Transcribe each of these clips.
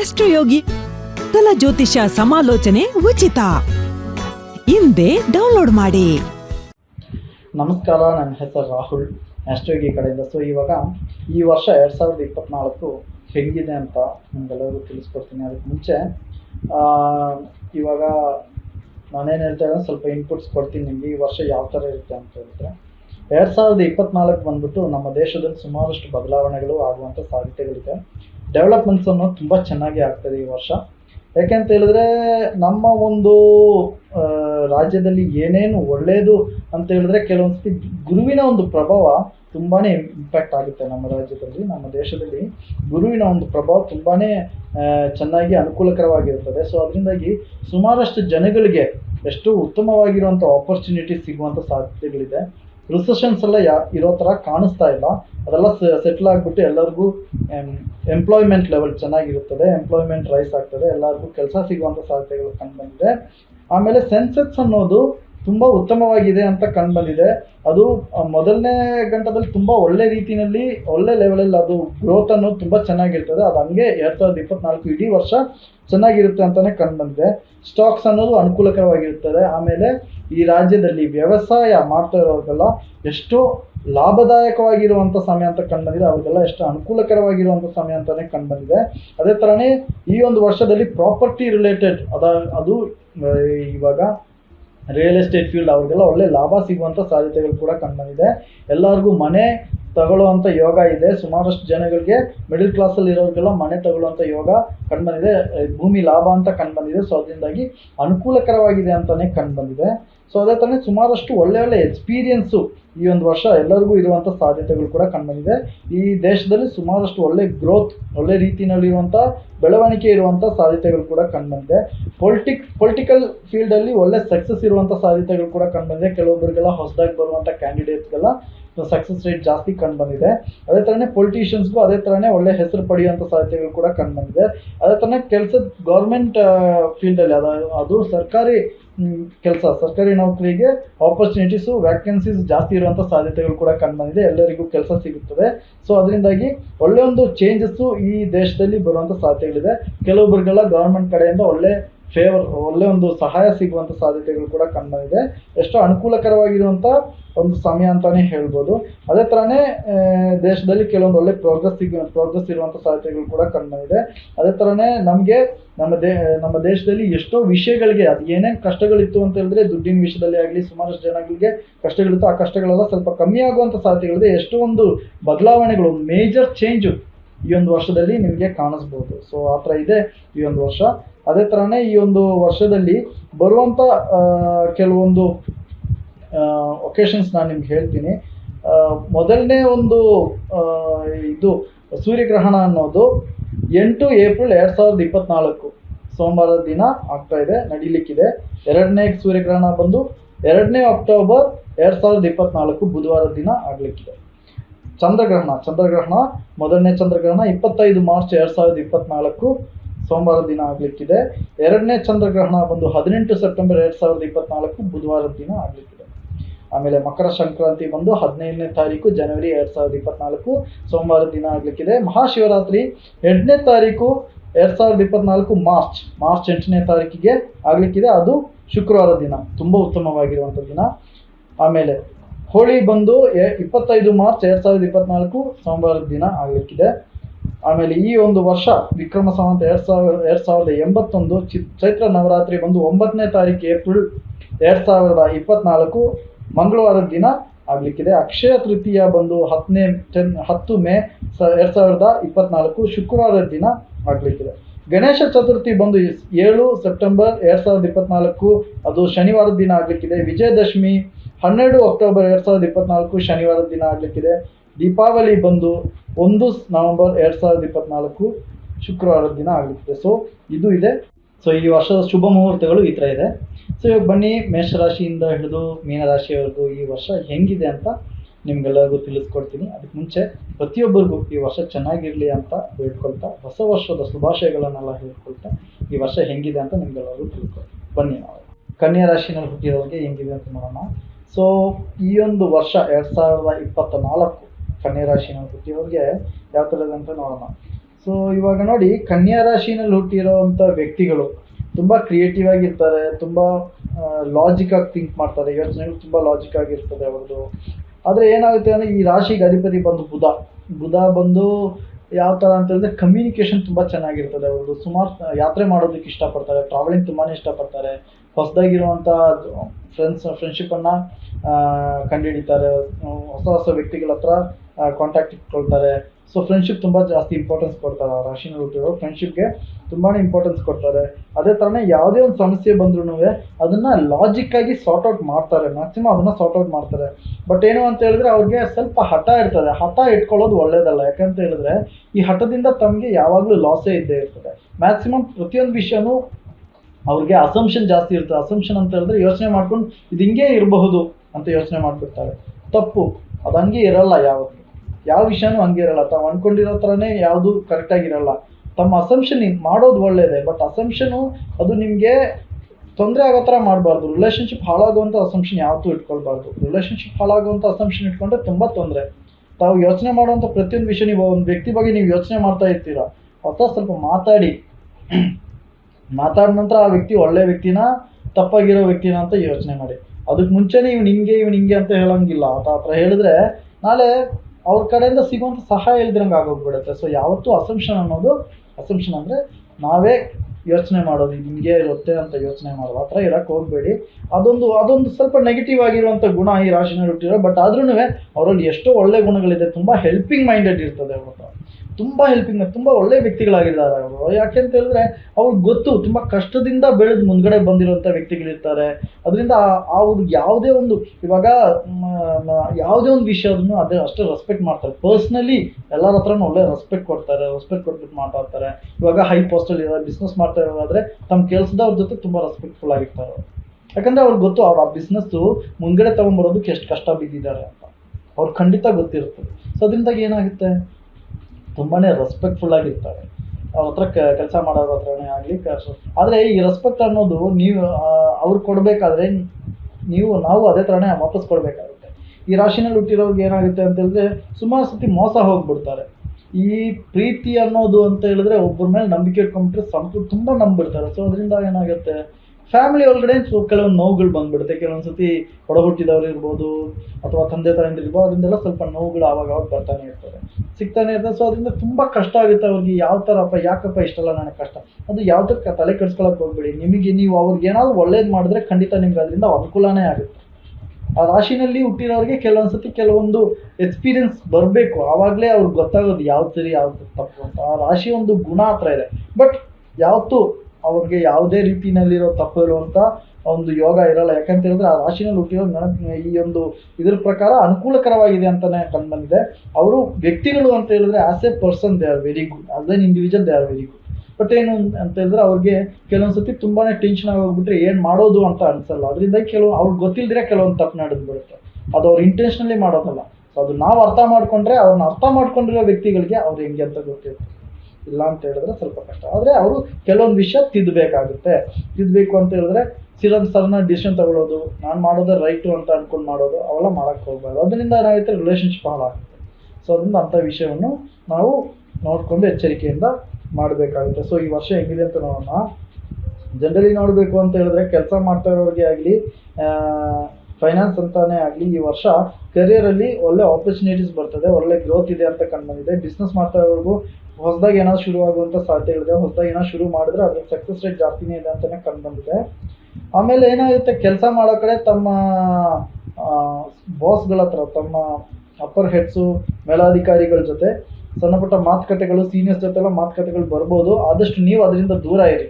ಆಸ್ಟ್ರೋಯೋಗಿ ತಲ ಜ್ಯೋತಿಷ ಸಮಾಲೋಚನೆ ಉಚಿತ. ಹಿಂದೆ ಡೌನ್ಲೋಡ್ ಮಾಡಿ. ನಮಸ್ಕಾರ, ನನ್ನ ಹೆಸರು ರಾಹುಲ್ ಆಸ್ಟ್ರೋಗಿ ಕಡೆಯಿಂದ. ಸೊ ಇವಾಗ ಈ ವರ್ಷ ಎರಡು ಸಾವಿರದ ಇಪ್ಪತ್ನಾಲ್ಕು ಹೆಂಗಿದೆ ಅಂತ ನಿಮ್ಗೆಲ್ಲರಿಗೂ ತಿಳಿಸ್ಕೊಡ್ತೀನಿ. ಅದಕ್ಕೆ ಮುಂಚೆ ಇವಾಗ ನಾನೇನು ಹೇಳ್ತಾ ಇದ್ದೀನಿ ಸ್ವಲ್ಪ ಇನ್ಪುಟ್ಸ್ ಕೊಡ್ತೀನಿ ನಿಮಗೆ. ಈ ವರ್ಷ ಯಾವ ಥರ ಇರುತ್ತೆ ಅಂತ ಹೇಳಿದ್ರೆ, ಎರಡು ಸಾವಿರದ ಇಪ್ಪತ್ನಾಲ್ಕು ಬಂದ್ಬಿಟ್ಟು ನಮ್ಮ ದೇಶದಲ್ಲಿ ಸುಮಾರಷ್ಟು ಬದಲಾವಣೆಗಳು ಆಗುವಂಥ ಸಾಧ್ಯತೆಗಳಿದೆ. ಡೆವಲಪ್ಮೆಂಟ್ಸ್ ಅನ್ನೋದು ತುಂಬ ಚೆನ್ನಾಗಿ ಆಗ್ತದೆ ಈ ವರ್ಷ. ಯಾಕೆಂತ ಹೇಳಿದ್ರೆ ನಮ್ಮ ಒಂದು ರಾಜ್ಯದಲ್ಲಿ ಏನೇನು ಒಳ್ಳೆಯದು ಅಂತ ಹೇಳಿದ್ರೆ ಕೆಲವೊಂದ್ಸತಿ ಗುರುವಿನ ಒಂದು ಪ್ರಭಾವ ತುಂಬಾ ಇಂಪ್ಯಾಕ್ಟ್ ಆಗುತ್ತೆ ನಮ್ಮ ರಾಜ್ಯದಲ್ಲಿ, ನಮ್ಮ ದೇಶದಲ್ಲಿ. ಗುರುವಿನ ಒಂದು ಪ್ರಭಾವ ತುಂಬಾ ಚೆನ್ನಾಗಿ ಅನುಕೂಲಕರವಾಗಿರುತ್ತದೆ. ಸೊ ಅದರಿಂದಾಗಿ ಸುಮಾರಷ್ಟು ಜನಗಳಿಗೆ ಎಷ್ಟು ಉತ್ತಮವಾಗಿರುವಂಥ ಆಪರ್ಚುನಿಟಿ ಸಿಗುವಂಥ ಸಾಧ್ಯತೆಗಳಿದೆ. ರಿಸೆಷನ್ಸ್ ಎಲ್ಲ ಯಾ ಇರೋ ಥರ ಕಾಣಿಸ್ತಾ ಇಲ್ಲ. ಅದೆಲ್ಲ ಸೆಟ್ಲ್ ಆಗಿಬಿಟ್ಟು ಎಲ್ಲರಿಗೂ ಎಂಪ್ಲಾಯ್ಮೆಂಟ್ ಲೆವೆಲ್ ಚೆನ್ನಾಗಿರುತ್ತದೆ. ಎಂಪ್ಲಾಯ್ಮೆಂಟ್ ರೈಸ್ ಆಗ್ತದೆ. ಎಲ್ಲರಿಗೂ ಕೆಲಸ ಸಿಗುವಂಥ ಸಾಧ್ಯತೆಗಳು ಕಂಡುಬಂದಿದೆ ಆಮೇಲೆ ಸೆನ್ಸೆಕ್ಸ್ ಅನ್ನೋದು ತುಂಬ ಉತ್ತಮವಾಗಿದೆ ಅಂತ ಕಂಡುಬಂದಿದೆ ಅದು ಮೊದಲನೇ ಗಂಟದಲ್ಲಿ ತುಂಬ ಒಳ್ಳೆ ರೀತಿಯಲ್ಲಿ, ಒಳ್ಳೆ ಲೆವೆಲಲ್ಲಿ ಅದು ಗ್ರೋತ್ ಅನ್ನೋದು ತುಂಬ ಚೆನ್ನಾಗಿರ್ತದೆ. ಅದು ಹಂಗೆ ಎರಡು ಸಾವಿರದ ಇಪ್ಪತ್ನಾಲ್ಕು ಇಡೀ ವರ್ಷ ಚೆನ್ನಾಗಿರುತ್ತೆ ಅಂತಲೇ ಕಂಡುಬಂದಿದೆ ಸ್ಟಾಕ್ಸ್ ಅನ್ನೋದು ಅನುಕೂಲಕರವಾಗಿರುತ್ತದೆ. ಆಮೇಲೆ ಈ ರಾಜ್ಯದಲ್ಲಿ ವ್ಯವಸಾಯ ಮಾಡ್ತಾ ಇರೋರಿಗೆಲ್ಲ ಎಷ್ಟೋ ಲಾಭದಾಯಕವಾಗಿರುವಂಥ ಸಮಯ ಅಂತ ಕಂಡುಬಂದಿದೆ ಅವ್ರಿಗೆಲ್ಲ ಎಷ್ಟು ಅನುಕೂಲಕರವಾಗಿರುವಂಥ ಸಮಯ ಅಂತಲೇ ಕಂಡುಬಂದಿದೆ ಅದೇ ಥರನೇ ಈ ಒಂದು ವರ್ಷದಲ್ಲಿ ಪ್ರಾಪರ್ಟಿ ರಿಲೇಟೆಡ್ ಅದ, ಅದು ಇವಾಗ ರಿಯಲ್ ಎಸ್ಟೇಟ್ ಫೀಲ್ಡ್ ಅವ್ರಿಗೆಲ್ಲ ಒಳ್ಳೆ ಲಾಭ ಸಿಗುವಂಥ ಸಾಧ್ಯತೆಗಳು ಕೂಡ ಕಂಡುಬಂದಿದೆ ಎಲ್ಲರಿಗೂ ಮನೆ ತಗೊಳ್ಳುವಂಥ ಯೋಗ ಇದೆ. ಸುಮಾರಷ್ಟು ಜನಗಳಿಗೆ ಮಿಡಿಲ್ ಕ್ಲಾಸಲ್ಲಿ ಇರೋರಿಗೆಲ್ಲ ಮನೆ ತಗೊಳ್ಳುವಂಥ ಯೋಗ ಕಂಡುಬಂದಿದೆ ಭೂಮಿ ಲಾಭ ಅಂತ ಕಂಡುಬಂದಿದೆ ಸೊ ಅದರಿಂದಾಗಿ ಅನುಕೂಲಕರವಾಗಿದೆ ಅಂತಲೇ ಕಂಡುಬಂದಿದೆ ಸೊ ಅದೇ ಥರನೇ ಸುಮಾರಷ್ಟು ಒಳ್ಳೆ ಒಳ್ಳೆ ಎಕ್ಸ್ಪೀರಿಯನ್ಸು ಈ ಒಂದು ವರ್ಷ ಎಲ್ಲರಿಗೂ ಇರುವಂಥ ಸಾಧ್ಯತೆಗಳು ಕೂಡ ಕಂಡುಬಂದಿದೆ ಈ ದೇಶದಲ್ಲಿ ಸುಮಾರಷ್ಟು ಒಳ್ಳೆ ಗ್ರೋತ್ ಒಳ್ಳೆ ರೀತಿಯಲ್ಲಿರುವಂಥ ಬೆಳವಣಿಗೆ ಇರುವಂಥ ಸಾಧ್ಯತೆಗಳು ಕೂಡ ಕಂಡುಬಂದಿದೆ ಪೊಲಿಟಿಕ್ ಪೊಲಿಟಿಕಲ್ ಫೀಲ್ಡಲ್ಲಿ ಒಳ್ಳೆ ಸಕ್ಸಸ್ ಇರುವಂಥ ಸಾಧ್ಯತೆಗಳು ಕೂಡ ಕಂಡುಬಂದಿದೆ ಕೆಲವೊಬ್ಬರಿಗೆಲ್ಲ ಹೊಸದಾಗಿ ಬರುವಂಥ ಕ್ಯಾಂಡಿಡೇಟ್ಸ್ಗೆಲ್ಲ ಸಕ್ಸಸ್ ರೇಟ್ ಜಾಸ್ತಿ ಕಂಡುಬಂದಿದೆ ಅದೇ ಥರನೇ ಪೊಲಿಟಿಷಿಯನ್ಸ್ಗೂ ಅದೇ ಥರನೇ ಒಳ್ಳೆ ಹೆಸರು ಪಡೆಯುವಂಥ ಸಾಧ್ಯತೆಗಳು ಕೂಡ ಕಂಡುಬಂದಿದೆ ಅದೇ ಥರನೇ ಕೆಲಸದ ಗೌರ್ಮೆಂಟ್ ಫೀಲ್ಡಲ್ಲಿ ಅದು ಅದು ಸರ್ಕಾರಿ ಕೆಲಸ, ಸರ್ಕಾರಿ ನೌಕರಿಗೆ ಆಪರ್ಚುನಿಟೀಸು ವ್ಯಾಕೆನ್ಸೀಸ್ ಜಾಸ್ತಿ ಇರುವಂಥ ಸಾಧ್ಯತೆಗಳು ಕೂಡ ಕಂಡುಬಂದಿದೆ ಎಲ್ಲರಿಗೂ ಕೆಲಸ ಸಿಗುತ್ತದೆ. ಸೊ ಅದರಿಂದಾಗಿ ಒಳ್ಳೆ ಒಂದು ಚೇಂಜಸ್ಸು ಈ ದೇಶದಲ್ಲಿ ಬರುವಂಥ ಸಾಧ್ಯತೆಗಳಿದೆ. ಕೆಲವೊಬ್ಬರಿಗೆಲ್ಲ ಗೌರ್ಮೆಂಟ್ ಕಡೆಯಿಂದ ಒಳ್ಳೆ ಫೇವರ್ ಒಳ್ಳೆ ಒಂದು ಸಹಾಯ ಸಿಗುವಂಥ ಸಾಧ್ಯತೆಗಳು ಕೂಡ ಇದೆ ಎಷ್ಟೋ ಅನುಕೂಲಕರವಾಗಿರುವಂಥ ಒಂದು ಸಮಯ ಅಂತಲೇ ಹೇಳ್ಬೋದು. ಅದೇ ಥರನೇ ದೇಶದಲ್ಲಿ ಕೆಲವೊಂದು ಒಳ್ಳೆ ಪ್ರೋಗ್ರೆಸ್ ಸಿಗ ಪ್ರೋಗ್ರೆಸ್ ಇರುವಂಥ ಸಾಧ್ಯತೆಗಳು ಕೂಡ ಇದೆ ಅದೇ ಥರನೇ ನಮಗೆ ನಮ್ಮ ದೇ, ನಮ್ಮ ದೇಶದಲ್ಲಿ ಎಷ್ಟೋ ವಿಷಯಗಳಿಗೆ, ಅದು ಏನೇನು ಕಷ್ಟಗಳಿತ್ತು ಅಂತ ಹೇಳಿದ್ರೆ ದುಡ್ಡಿನ ವಿಷಯದಲ್ಲಿ ಆಗಲಿ, ಸುಮಾರಷ್ಟು ಜನಗಳಿಗೆ ಕಷ್ಟಗಳಿತ್ತು, ಆ ಕಷ್ಟಗಳೆಲ್ಲ ಸ್ವಲ್ಪ ಕಮ್ಮಿ ಆಗುವಂಥ ಸಾಧ್ಯತೆಗಳಿದೆ. ಎಷ್ಟೋ ಒಂದು ಬದಲಾವಣೆಗಳು ಮೇಜರ್ ಚೇಂಜು ಈ ಒಂದು ವರ್ಷದಲ್ಲಿ ನಿಮಗೆ ಕಾಣಿಸ್ಬೋದು. ಸೊ ಆ ಥರ ಇದೆ ಈ ಒಂದು ವರ್ಷ. ಅದೇ ಥರನೇ ಈ ಒಂದು ವರ್ಷದಲ್ಲಿ ಬರುವಂಥ ಕೆಲವೊಂದು ಒಕೇಶನ್ಸ್ ನಾನು ನಿಮ್ಗೆ ಹೇಳ್ತೀನಿ. ಮೊದಲನೇ ಒಂದು ಇದು ಸೂರ್ಯಗ್ರಹಣ ಅನ್ನೋದು ಎಂಟು ಏಪ್ರಿಲ್ ಎರಡು ಸಾವಿರದ ಇಪ್ಪತ್ನಾಲ್ಕು. ಸೋಮವಾರದ ದಿನ ಆಗ್ತಾ ಇದೆ, ನಡೀಲಿಕ್ಕಿದೆ. ಎರಡನೇ ಸೂರ್ಯಗ್ರಹಣ ಬಂದು ಎರಡನೇ ಅಕ್ಟೋಬರ್ ಎರಡು ಸಾವಿರದ ಇಪ್ಪತ್ನಾಲ್ಕು, ಬುಧವಾರ ದಿನ ಆಗಲಿಕ್ಕಿದೆ. ಚಂದ್ರಗ್ರಹಣ. ಚಂದ್ರಗ್ರಹಣ ಮೊದಲನೇ ಚಂದ್ರಗ್ರಹಣ ಇಪ್ಪತ್ತೈದು ಮಾರ್ಚ್ ಎರಡು ಸಾವಿರದ ಇಪ್ಪತ್ನಾಲ್ಕು ಸೋಮವಾರ ದಿನ ಆಗಲಿಕ್ಕಿದೆ. ಎರಡನೇ ಚಂದ್ರಗ್ರಹಣ ಬಂದು ಹದಿನೆಂಟು ಸೆಪ್ಟೆಂಬರ್ ಎರಡು ಸಾವಿರದ ಇಪ್ಪತ್ನಾಲ್ಕು ಬುಧವಾರದ ದಿನ ಆಗಲಿಕ್ಕಿದೆ. ಆಮೇಲೆ ಮಕರ ಸಂಕ್ರಾಂತಿ ಬಂದು ಹದಿನೈದನೇ ತಾರೀಕು ಜನವರಿ ಎರಡು ಸಾವಿರದ ಇಪ್ಪತ್ನಾಲ್ಕು ಸೋಮವಾರ ದಿನ ಆಗಲಿಕ್ಕಿದೆ. ಮಹಾಶಿವರಾತ್ರಿ ಎಂಟನೇ ತಾರೀಕು ಎರಡು ಸಾವಿರದ ಇಪ್ಪತ್ನಾಲ್ಕು ಮಾರ್ಚ್ ಮಾರ್ಚ್ ಎಂಟನೇ ತಾರೀಕಿಗೆ ಆಗಲಿಕ್ಕಿದೆ. ಅದು ಶುಕ್ರವಾರ ದಿನ, ತುಂಬ ಉತ್ತಮವಾಗಿರುವಂಥ ದಿನ. ಆಮೇಲೆ ಹೋಳಿ ಬಂದು ಇಪ್ಪತ್ತೈದು ಮಾರ್ಚ್ ಎರಡು ಸಾವಿರದ ಇಪ್ಪತ್ನಾಲ್ಕು ಸೋಮವಾರದ ದಿನ ಆಗಲಿಕ್ಕಿದೆ ಆಮೇಲೆ ಈ ಒಂದು ವರ್ಷ ವಿಕ್ರಮ ಸಂವತ್ ಎರಡು ಸಾವಿರ, ಎರಡು ಸಾವಿರದ ಎಂಬತ್ತೊಂದು ಚೈತ್ರ ನವರಾತ್ರಿ ಬಂದು ಒಂಬತ್ತನೇ ತಾರೀಕು ಏಪ್ರಿಲ್ ಎರಡು ಸಾವಿರದ ಇಪ್ಪತ್ನಾಲ್ಕು ಮಂಗಳವಾರದ ದಿನ ಆಗಲಿಕ್ಕಿದೆ. ಅಕ್ಷಯ ತೃತೀಯ ಬಂದು ಹತ್ತನೇ, ಟೆನ್, ಹತ್ತು ಮೇ ಸ, ಎರಡು ಸಾವಿರದ ಇಪ್ಪತ್ನಾಲ್ಕು ಶುಕ್ರವಾರದ ದಿನ ಆಗಲಿಕ್ಕಿದೆ. ಗಣೇಶ ಚತುರ್ಥಿ ಬಂದು ಏಳು ಸೆಪ್ಟೆಂಬರ್ ಎರಡು ಸಾವಿರದ ಇಪ್ಪತ್ನಾಲ್ಕು, ಅದು ಶನಿವಾರದ ದಿನ ಆಗಲಿಕ್ಕಿದೆ. ವಿಜಯದಶಮಿ ಹನ್ನೆರಡು ಅಕ್ಟೋಬರ್ ಎರಡು ಸಾವಿರದ ಇಪ್ಪತ್ನಾಲ್ಕು ಶನಿವಾರದ ದಿನ ಆಗಲಿಕ್ಕಿದೆ ದೀಪಾವಳಿ ಬಂದು ಒಂದು ನವೆಂಬರ್ ಎರಡು ಸಾವಿರದ ಇಪ್ಪತ್ನಾಲ್ಕು ಶುಕ್ರವಾರದ ದಿನ ಆಗಲಿಕ್ಕಿದೆ ಸೊ ಇದು ಇದೆ. ಸೊ ಈ ವರ್ಷದ ಶುಭ ಮುಹೂರ್ತಗಳು ಈ ಥರ ಇದೆ. ಸೊ ಇವಾಗ ಬನ್ನಿ, ಮೇಷರಾಶಿಯಿಂದ ಹಿಡಿದು ಮೀನರಾಶಿಯವರೆಗೂ ಈ ವರ್ಷ ಹೆಂಗಿದೆ ಅಂತ ನಿಮ್ಗೆಲ್ಲರಿಗೂ ತಿಳಿಸ್ಕೊಡ್ತೀನಿ. ಅದಕ್ಕೆ ಮುಂಚೆ ಪ್ರತಿಯೊಬ್ಬರಿಗೂ ಈ ವರ್ಷ ಚೆನ್ನಾಗಿರಲಿ ಅಂತ ಹೇಳ್ಕೊಳ್ತಾ, ಹೊಸ ವರ್ಷದ ಶುಭಾಶಯಗಳನ್ನೆಲ್ಲ ಹೇಳ್ಕೊಳ್ತಾ ಈ ವರ್ಷ ಹೆಂಗಿದೆ ಅಂತ ನಿಮ್ಗೆಲ್ಲರಿಗೂ ತಿಳ್ಕೊಳ್ತೀನಿ ಬನ್ನಿ ನಾವು. ಕನ್ಯಾ ರಾಶಿನಲ್ಲಿ ಹುಟ್ಟಿರೋರಿಗೆ ಹೆಂಗಿದೆ ಅಂತ ನೋಡೋಣ. ಸೊ ಈ ಒಂದು ವರ್ಷ ಎರಡು ಸಾವಿರದ ಇಪ್ಪತ್ತ ನಾಲ್ಕು ಕನ್ಯಾ ರಾಶಿನಲ್ಲಿ ಹುಟ್ಟಿರೋರಿಗೆ ಯಾವ ಥರ ಇದೆ ಅಂತ ನೋಡೋಣ. ಸೊ ಇವಾಗ ನೋಡಿ, ಕನ್ಯಾ ರಾಶಿನಲ್ಲಿ ಹುಟ್ಟಿರೋವಂಥ ವ್ಯಕ್ತಿಗಳು ತುಂಬ ಕ್ರಿಯೇಟಿವ್ ಆಗಿರ್ತಾರೆ, ತುಂಬ ಲಾಜಿಕ್ ಆಗಿ ಥಿಂಕ್ ಮಾಡ್ತಾರೆ. ಯೋಚನೆಗಳು ತುಂಬ ಲಾಜಿಕ್ ಆಗಿರ್ತದೆ ಅವ್ರದ್ದು. ಆದರೆ ಏನಾಗುತ್ತೆ ಅಂದರೆ, ಈ ರಾಶಿಗೆ ಅಧಿಪತಿ ಬಂದು ಬುಧ. ಬುಧ ಬಂದು ಯಾವ ಥರ ಅಂತೇಳಿದ್ರೆ ಕಮ್ಯುನಿಕೇಷನ್ ತುಂಬ ಚೆನ್ನಾಗಿರ್ತದೆ ಅವರು ಸುಮಾರು ಯಾತ್ರೆ ಮಾಡೋದಕ್ಕೆ ಇಷ್ಟಪಡ್ತಾರೆ ಟ್ರಾವೆಲಿಂಗ್ ತುಂಬಾ ಇಷ್ಟಪಡ್ತಾರೆ. ಹೊಸದಾಗಿರುವಂಥ ಫ್ರೆಂಡ್ಸ್ ಫ್ರೆಂಡ್ಶಿಪ್ಪನ್ನು ಕಂಡುಹಿಡಿತಾರೆ. ಹೊಸ ಹೊಸ ವ್ಯಕ್ತಿಗಳ ಹತ್ರ ಕಾಂಟ್ಯಾಕ್ಟ್ ಇಟ್ಕೊಳ್ತಾರೆ. ಸೊ ಫ್ರೆಂಡ್ಶಿಪ್ ತುಂಬ ಜಾಸ್ತಿ ಇಂಪಾರ್ಟೆನ್ಸ್ ಕೊಡ್ತಾರೆ ಆ ರಾಶಿನ ಹುಟ್ಟಿರೋ ಫ್ರೆಂಡ್ಶಿಪ್ಗೆ ತುಂಬಾ ಇಂಪಾರ್ಟೆನ್ಸ್ ಕೊಡ್ತಾರೆ. ಅದೇ ಥರನೇ ಯಾವುದೇ ಒಂದು ಸಮಸ್ಯೆ ಬಂದ್ರೂ ಅದನ್ನು ಲಾಜಿಕ್ಕಾಗಿ ಔಟ್ ಮಾಡ್ತಾರೆ. ಮ್ಯಾಕ್ಸಿಮಮ್ ಅದನ್ನು ಸಾರ್ಟ್ ಔಟ್ ಮಾಡ್ತಾರೆ. ಬಟ್ ಏನು ಅಂತ ಹೇಳಿದ್ರೆ ಅವ್ರಿಗೆ ಸ್ವಲ್ಪ ಹಠ ಇರ್ತದೆ. ಹಠ ಇಟ್ಕೊಳ್ಳೋದು ಒಳ್ಳೇದಲ್ಲ. ಯಾಕಂತ ಹೇಳಿದ್ರೆ ಈ ಹಠದಿಂದ ತಮಗೆ ಯಾವಾಗಲೂ ಲಾಸೇ ಇದ್ದೇ ಇರ್ತದೆ. ಮ್ಯಾಕ್ಸಿಮಮ್ ಪ್ರತಿಯೊಂದು ವಿಷಯನೂ ಅವ್ರಿಗೆ ಅಸಂಪ್ಷನ್ ಜಾಸ್ತಿ ಇರ್ತದೆ. ಅಸಂಪ್ಷನ್ ಅಂತ ಹೇಳಿದ್ರೆ ಯೋಚನೆ ಮಾಡ್ಕೊಂಡು ಇದು ಹಿಂಗೆ ಇರಬಹುದು ಅಂತ ಯೋಚನೆ ಮಾಡಿಬಿಡ್ತಾರೆ. ತಪ್ಪು. ಅದು ಹಂಗೆ ಇರಲ್ಲ ಯಾವತ್ತೂ ಯಾವ ವಿಷಯನೂ ಹಂಗೆ ಇರಲ್ಲ. ತಾವು ಅಂದ್ಕೊಂಡಿರೋ ಥರನೇ ಯಾವುದು ಕರೆಕ್ಟಾಗಿರಲ್ಲ ತಮ್ಮ ಅಸಂಪ್ಷನ್ ಮಾಡೋದು ಒಳ್ಳೇದೆ ಬಟ್ ಅಸಂಪ್ಷನು ಅದು ನಿಮಗೆ ತೊಂದರೆ ಆಗೋ ಥರ ಮಾಡಬಾರ್ದು. ರಿಲೇಷನ್ಶಿಪ್ ಹಾಳಾಗುವಂಥ ಅಸಂಪ್ಷನ್ ಯಾವತ್ತೂ ಇಟ್ಕೊಳ್ಬಾರ್ದು. ರಿಲೇಷನ್ಶಿಪ್ ಹಾಳಾಗುವಂಥ ಅಸಂಪ್ಷನ್ ಇಟ್ಕೊಂಡ್ರೆ ತುಂಬ ತೊಂದರೆ. ತಾವು ಯೋಚನೆ ಮಾಡುವಂಥ ಪ್ರತಿಯೊಂದು ವಿಷಯ ನೀವು ಒಂದು ವ್ಯಕ್ತಿ ಬಗ್ಗೆ ನೀವು ಯೋಚನೆ ಮಾಡ್ತಾ ಇರ್ತೀರ ಅಥವಾ ಸ್ವಲ್ಪ ಮಾತಾಡಿ. ಮಾತಾಡಿದ ನಂತರ ಆ ವ್ಯಕ್ತಿ ಒಳ್ಳೆ ವ್ಯಕ್ತಿನ, ತಪ್ಪಾಗಿರೋ ವ್ಯಕ್ತಿನ ಅಂತ ಯೋಚನೆ ಮಾಡಿ. ಅದಕ್ಕೆ ಮುಂಚೆನೇ ಇವ್ನು ಹಿಂಗೆ ಇವ್ನು ಹಿಂಗೆ ಅಂತ ಹೇಳೋಂಗಿಲ್ಲ. ಆ ಥರ ಹೇಳಿದ್ರೆ ನಾಳೆ ಅವ್ರ ಕಡೆಯಿಂದ ಸಿಗುವಂಥ ಸಹಾಯ ಇಲ್ದಿರಂಗೆ ಆಗೋಗ್ಬಿಡುತ್ತೆ. ಸೊ ಯಾವತ್ತೂ ಅಸಂಪ್ಷನ್ ಅನ್ನೋದು ಅಸಂಪ್ಷನ್ ಅಂದರೆ ನಾವೇ ಯೋಚನೆ ಮಾಡೋದು ನಿಮಗೆ ಹಿಂಗೆ ಇರುತ್ತೆ ಅಂತ ಯೋಚನೆ ಮಾಡೋದು. ಆ ಥರ ಇರೋಕ್ಕೆ ಹೋಗಬೇಡಿ. ಅದೊಂದು ಅದೊಂದು ಸ್ವಲ್ಪ ನೆಗೆಟಿವ್ ಆಗಿರುವಂಥ ಗುಣ ಈ ರಾಶಿನಲ್ಲಿ ಹುಟ್ಟಿರೋ ಬಟ್ ಆದ್ರೂ ಅವರಲ್ಲಿ ಎಷ್ಟೋ ಒಳ್ಳೆ ಗುಣಗಳಿದೆ, ತುಂಬ ಹೆಲ್ಪಿಂಗ್ ಮೈಂಡೆಡ್ ಇರ್ತದೆ ಅವ್ರ ತುಂಬ ಹೆಲ್ಪಿಂಗ್ ತುಂಬ ಒಳ್ಳೆ ವ್ಯಕ್ತಿಗಳಾಗಿದ್ದಾರೆ ಅವರು. ಯಾಕೆ ಅಂತ ಹೇಳಿದ್ರೆ ಅವ್ರಿಗೆ ಗೊತ್ತು, ತುಂಬ ಕಷ್ಟದಿಂದ ಬೆಳೆದು ಮುಂದ್ಗಡೆ ಬಂದಿರುವಂಥ ವ್ಯಕ್ತಿಗಳಿರ್ತಾರೆ. ಅದರಿಂದ ಅವ್ರಿಗೆ ಯಾವುದೇ ಒಂದು, ಇವಾಗ ಯಾವುದೇ ಒಂದು ವಿಷಯವನ್ನು ಅದೇ ಅಷ್ಟೇ ರೆಸ್ಪೆಕ್ಟ್ ಮಾಡ್ತಾರೆ. ಪರ್ಸ್ನಲಿ ಎಲ್ಲರ ಹತ್ರನೂ ಒಳ್ಳೆ ರೆಸ್ಪೆಕ್ಟ್ ಕೊಡ್ತಾರೆ ರೆಸ್ಪೆಕ್ಟ್ ಕೊಟ್ಬಿಟ್ಟು ಮಾತಾಡ್ತಾರೆ. ಇವಾಗ ಹೈ ಪೋಸ್ಟಲ್ಲಿ ಇದ್ದಾರೆ ಬಿಸ್ನೆಸ್ ಮಾಡ್ತಾ ಇರೋದಾದ್ರೆ, ತಮ್ಮ ಕೆಲಸದವ್ರ ಜೊತೆ ತುಂಬ ರೆಸ್ಪೆಕ್ಟ್ಫುಲ್ ಆಗಿರ್ತಾರೆ ಇರ್ತಾರೆ ಯಾಕಂದ್ರೆ ಅವ್ರಿಗೆ ಗೊತ್ತು, ಅವ್ರು ಆ ಬಿಸ್ನೆಸ್ಸು ಮುಂದ್ಗಡೆ ತೊಗೊಂಬರೋದಕ್ಕೆ ಎಷ್ಟು ಕಷ್ಟ ಬಿದ್ದಿದ್ದಾರೆ ಅಂತ. ಅವ್ರು ಖಂಡಿತ ಗೊತ್ತಿರುತ್ತೆ. ಸೊ ಅದರಿಂದಾಗಿ ಏನಾಗುತ್ತೆ? ತುಂಬಾ ರೆಸ್ಪೆಕ್ಟ್ಫುಲ್ ಆಗಿರ್ತಾರೆ. ಅವ್ರ ಹತ್ರ ಕೆಲಸ ಮಾಡೋರ ಹತ್ರನೇ ಆಗಲಿ ಆದರೆ ಈ ರೆಸ್ಪೆಕ್ಟ್ ಅನ್ನೋದು ನೀವು ಅವ್ರು ಕೊಡಬೇಕಾದ್ರೆ ನೀವು, ನಾವು ಅದೇ ಥರನೇ ವಾಪಸ್ ಕೊಡಬೇಕಾಗುತ್ತೆ. ಈ ರಾಶಿನಲ್ಲಿ ಹುಟ್ಟಿರೋರ್ಗೆ ಏನಾಗುತ್ತೆ ಅಂತ ಹೇಳಿದ್ರೆ ಸುಮಾರು ಸತಿ ಮೋಸ ಹೋಗ್ಬಿಡ್ತಾರೆ. ಈ ಪ್ರೀತಿ ಅನ್ನೋದು ಅಂತ ಹೇಳಿದ್ರೆ ಒಬ್ಬರ ಮೇಲೆ ನಂಬಿಕೆ ಇಟ್ಕೊಂಡ್ಬಿಟ್ರೆ ಸಂಪೂರ್ಣ ತುಂಬ ನಂಬಿಡ್ತಾರೆ. ಸೊ ಅದರಿಂದ ಏನಾಗುತ್ತೆ? ಫ್ಯಾಮಿಲಿ ಒಳಗಡೆ ಕೆಲವೊಂದು ನೋವುಗಳು ಬಂದ್ಬಿಡುತ್ತೆ. ಕೆಲವೊಂದು ಸತಿ ಇರ್ಬೋದು ಅಥವಾ ತಂದೆ ತಾಯಿಂದ ಇರ್ಬೋದು ಅದರಿಂದೆಲ್ಲ ಸ್ವಲ್ಪ ನೋವುಗಳು ಆವಾಗ ಅವಾಗ ಬರ್ತಾನೆ ಇರ್ತದೆ ಸಿಗ್ತಾನೆ ಇರ್ತದೆ ಸೊ ಅದರಿಂದ ತುಂಬ ಕಷ್ಟ ಆಗುತ್ತೆ ಅವ್ರಿಗೆ ಯಾವ ಥರಪ್ಪ ಯಾಕಪ್ಪ ಇಷ್ಟೆಲ್ಲ ನನಗೆ ಕಷ್ಟ? ಅದು ಯಾವುದಕ್ಕೆ ತಲೆ ಕೆಡ್ಸ್ಕೊಳಕ್ಕೆ ಹೋಗ್ಬೇಡಿ. ನಿಮಗೆ ನೀವು ಅವ್ರಿಗೆ ಏನಾದ್ರು ಒಳ್ಳೇದು ಮಾಡಿದ್ರೆ ಖಂಡಿತ ನಿಮ್ಗೆ ಅದರಿಂದ ಅನುಕೂಲನೇ ಆಗುತ್ತೆ. ಆ ರಾಶಿನಲ್ಲಿ ಹುಟ್ಟಿರೋರಿಗೆ ಕೆಲವೊಂದು ಸತಿ ಕೆಲವೊಂದು ಎಕ್ಸ್ಪೀರಿಯನ್ಸ್ ಬರಬೇಕು. ಆವಾಗಲೇ ಅವ್ರಿಗೆ ಗೊತ್ತಾಗೋದು ಯಾವ್ದು ಸರಿ, ಯಾವ್ದು ತಪ್ಪು ಅಂತ. ಆ ರಾಶಿ ಒಂದು ಗುಣ ಹತ್ರ ಇದೆ. ಬಟ್ ಯಾವತ್ತೂ ಅವ್ರಿಗೆ ಯಾವುದೇ ರೀತಿಯಲ್ಲಿರೋ ತಪ್ಪು ಇರುವಂಥ ಒಂದು ಯೋಗ ಇರಲ್ಲ. ಯಾಕಂತ ಹೇಳಿದ್ರೆ ಆ ರಾಶಿನಲ್ಲಿ ಹುಟ್ಟಿರೋ ನನಗೆ ಈ ಒಂದು ಇದ್ರ ಪ್ರಕಾರ ಅನುಕೂಲಕರವಾಗಿದೆ ಅಂತಲೇ ಕಂಡುಬಂದಿದೆ. ಅವರು ವ್ಯಕ್ತಿಗಳು ಅಂತ ಹೇಳಿದ್ರೆ as a person they are very good. As an individual they are very good. But ಏನು ಅಂತ ಹೇಳಿದ್ರೆ ಅವ್ರಿಗೆ ಕೆಲವೊಂದು ಸತಿ ತುಂಬಾ ಟೆನ್ಷನ್ ಆಗೋಗ್ಬಿಟ್ರೆ ಏನು ಮಾಡೋದು ಅಂತ ಅನ್ಸಲ್ಲ. ಅದರಿಂದ ಕೆಲವು ಅವ್ರಿಗೆ ಗೊತ್ತಿಲ್ದಿರೆ ಕೆಲವೊಂದು ತಪ್ಪು ನಡೆದು ಬಿಡುತ್ತೆ ಅದು ಅವ್ರು ಇಂಟೆನ್ಷನಲಿ ಮಾಡೋದಲ್ಲ. ಸೊ ಅದು ನಾವು ಅರ್ಥ ಮಾಡ್ಕೊಂಡ್ರೆ ಅವ್ರನ್ನ ಅರ್ಥ ಮಾಡ್ಕೊಂಡಿರೋ ವ್ಯಕ್ತಿಗಳಿಗೆ ಅವ್ರು ಹೆಂಗೆ ಅಂತ ಗೊತ್ತಿರುತ್ತೆ. ಇಲ್ಲ ಅಂತ ಹೇಳಿದ್ರೆ ಸ್ವಲ್ಪ ಕಷ್ಟ. ಆದರೆ ಅವರು ಕೆಲವೊಂದು ವಿಷಯ ತಿದ್ದಬೇಕಾಗುತ್ತೆ ತಿದ್ದಬೇಕು ಅಂತ ಹೇಳಿದ್ರೆ ಸಿರನ್ ಸರ್ನ ಡಿಸಿಷನ್ ತಗೊಳ್ಳೋದು, ನಾನು ಮಾಡೋದೇ ರೈಟು ಅಂತ ಅನ್ಕೊಂಡು ಮಾಡೋದು, ಅವೆಲ್ಲ ಮಾಡೋಕ್ಕೆ ಹೋಗ್ಬಾರ್ದು. ಅದರಿಂದ ಏನಾಗುತ್ತೆ? ರಿಲೇಷನ್ಶಿಪ್ ಹಾಳಾಗುತ್ತೆ. ಸೊ ಅದರಿಂದ ಅಂಥ ವಿಷಯವನ್ನು ನಾವು ನೋಡಿಕೊಂಡು ಎಚ್ಚರಿಕೆಯಿಂದ ಮಾಡಬೇಕಾಗುತ್ತೆ. ಸೊ ಈ ವರ್ಷ ಹೆಂಗಿದೆ ಅಂತ ನೋಡೋಣ. ಜನರಲಿ ನೋಡಬೇಕು ಅಂತ ಹೇಳಿದ್ರೆ ಕೆಲಸ ಮಾಡ್ತಾ ಇರೋರಿಗೆ ಆಗಲಿ ಫೈನಾನ್ಸ್ ಅಂತಾನೆ ಆಗಲಿ, ಈ ವರ್ಷ ಕೆರಿಯರಲ್ಲಿ ಒಳ್ಳೆ ಆಪರ್ಚುನಿಟೀಸ್ ಬರ್ತದೆ, ಒಳ್ಳೆ ಗ್ರೋತ್ ಇದೆ ಅಂತ ಕಂಡುಬಂದಿದೆ. ಬಿಸ್ನೆಸ್ ಮಾಡ್ತಾ ಇರೋರ್ಗೂ ಹೊಸದಾಗಿ ಏನಾದ್ರು ಶುರು ಆಗುವಂಥ ಸಾಧ್ಯತೆಗಳಿದೆ ಹೊಸದಾಗಿ ಏನಾದ್ರು ಶುರು ಮಾಡಿದ್ರೆ ಅದ್ರ ಸಕ್ಸಸ್ ರೇಟ್ ಜಾಸ್ತಿನೇ ಇದೆ ಕಂಡು ಬಂದಿದೆ ಆಮೇಲೆ ಏನಾಗುತ್ತೆ, ಕೆಲಸ ಮಾಡೋ ಕಡೆ ತಮ್ಮ ಬಾಸ್ಗಳ ಹತ್ರ, ತಮ್ಮ ಅಪ್ಪರ್ ಹೆಡ್ಸು ಮೇಲಾಧಿಕಾರಿಗಳ ಜೊತೆ ಸಣ್ಣಪುಟ್ಟ ಮಾತುಕತೆಗಳು ಸೀನಿಯರ್ಸ್ ಜೊತೆ ಎಲ್ಲ ಮಾತುಕತೆಗಳು ಬರ್ಬೋದು. ಆದಷ್ಟು ನೀವು ಅದರಿಂದ ದೂರ ಇರಿ.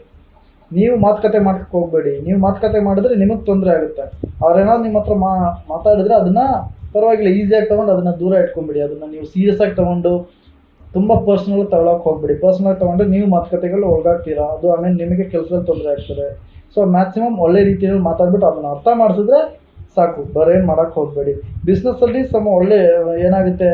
ನೀವು ಮಾತುಕತೆ ಮಾಡ್ಲಿಕ್ಕೆ ಹೋಗಬೇಡಿ. ನೀವು ಮಾತುಕತೆ ಮಾಡಿದ್ರೆ ನಿಮಗೆ ತೊಂದರೆ ಆಗುತ್ತೆ. ಅವ್ರೇನಾದ್ರು ನಿಮ್ಮ ಹತ್ರ ಮಾತಾಡಿದ್ರೆ ಅದನ್ನು ಪರವಾಗಿಲ್ಲ ಈಸಿಯಾಗಿ ತೊಗೊಂಡು ಅದನ್ನು ದೂರ ಇಟ್ಕೊಂಬಿಡಿ. ಅದನ್ನು ನೀವು ಸೀರಿಯಸ್ ಆಗಿ ತೊಗೊಂಡು ತುಂಬ ಪರ್ಸ್ನಲ್ ತಗೊಳಕ್ಕೆ ಹೋಗ್ಬೇಡಿ. ಪರ್ಸ್ನಲ್ ತೊಗೊಂಡ್ರೆ ನೀವು ಮಾತುಕತೆಗಳು ಒಳಗಾಗ್ತೀರಾ? ಅದು ಆಮೇಲೆ ನಿಮಗೆ ಕೆಲಸದಲ್ಲಿ ತೊಂದರೆ ಆಗ್ತದೆ. ಸೊ ಮ್ಯಾಕ್ಸಿಮಮ್ ಒಳ್ಳೆ ರೀತಿಯಲ್ಲಿ ಮಾತಾಡ್ಬಿಟ್ಟು ಅದನ್ನು ಅರ್ಥ ಮಾಡಿಸಿದ್ರೆ ಸಾಕು. ಬರೇನು ಮಾಡೋಕ್ಕೆ ಹೋಗಬೇಡಿ. ಬಿಸ್ನೆಸ್ಸಲ್ಲಿ ಸಮ ಒಳ್ಳೆ, ಏನಾಗುತ್ತೆ?